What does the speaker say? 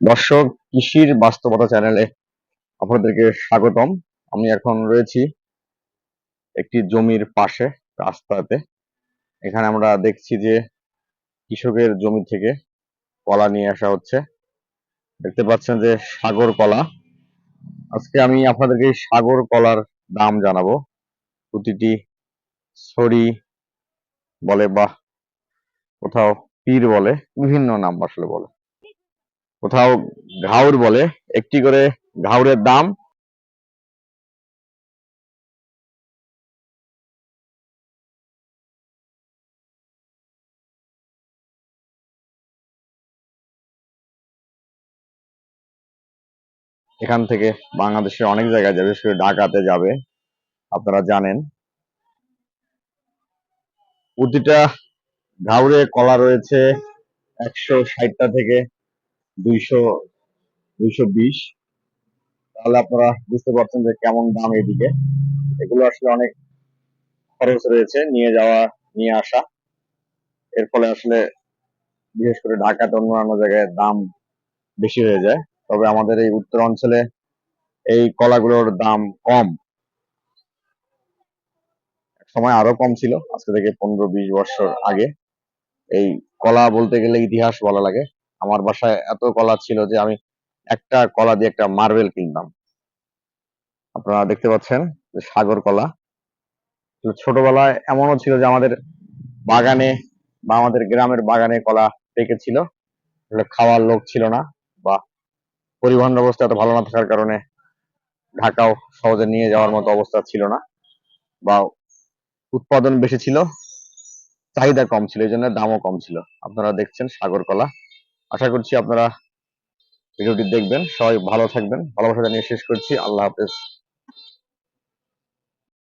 দর্শক, কৃষির বাস্তবতা চ্যানেলে আপনাদেরকে স্বাগতম। আমি এখন রয়েছি একটি জমির পাশে, রাস্তাতে। এখানে আমরা দেখছি যে কৃষকের জমি থেকে কলা নিয়ে আসা হচ্ছে। দেখতে পাচ্ছেন যে সাগর কলা। আজকে আমি আপনাদেরকে সাগর কলার দাম জানাব। প্রতিটি ছড়ি বলে বা কোথাও পীর বলে, বিভিন্ন নাম আসলে বলে। কোথাও ঘাউর বলে, একটি করে ঘাউরের দাম। এখান থেকে বাংলাদেশের অনেক জায়গায় যাবে, বিশেষ করে ঢাকাতে যাবে, আপনারা জানেন। প্রতিটা ঘাউরে কলা রয়েছে একশো ষাটটা থেকে দুইশো দুইশো বিশ। তাহলে আপনারা বুঝতে পারছেন যে কেমন দাম এদিকে। এগুলো আসলে অনেক খরচ রয়েছে নিয়ে যাওয়া, নিয়ে আসা। এর ফলে আসলে বিশেষ করে ঢাকাতে অন্যান্য জায়গায় দাম বেশি হয়ে যায়। তবে আমাদের এই উত্তর অঞ্চলে এই কলাগুলোর দাম কম। সময় আরও কম ছিল, আজকে থেকে পনেরো বিশ বছর আগে। এই কলা বলতে গেলে ইতিহাস বলা লাগে। আমার বাসায় এত কলা ছিল যে আমি একটা কলা দিয়ে একটা মার্বেল কিনতাম আপনারা দেখতে পাচ্ছেন সাগর কলা। ছোটবেলায় এমনও ছিল যে আমাদের বাগানে বা আমাদের গ্রামের বাগানে কলা পেকেছিল। খাওয়ার লোক ছিল না বা পরিবহন ব্যবস্থা এত ভালো না থাকার কারণে ঢাকাও সহজে নিয়ে যাওয়ার মতো অবস্থা ছিল না বা উৎপাদন বেশি ছিল, চাহিদা কম ছিল, এই জন্য দামও কম ছিল। আপনারা দেখছেন সাগর কলা। আশা করছি আপনারা ভিডিওটি দেখবেন। সবাই ভালো থাকবেন। ভালোবাসা জানিয়ে শেষ করছি। আল্লাহ হাফেজ।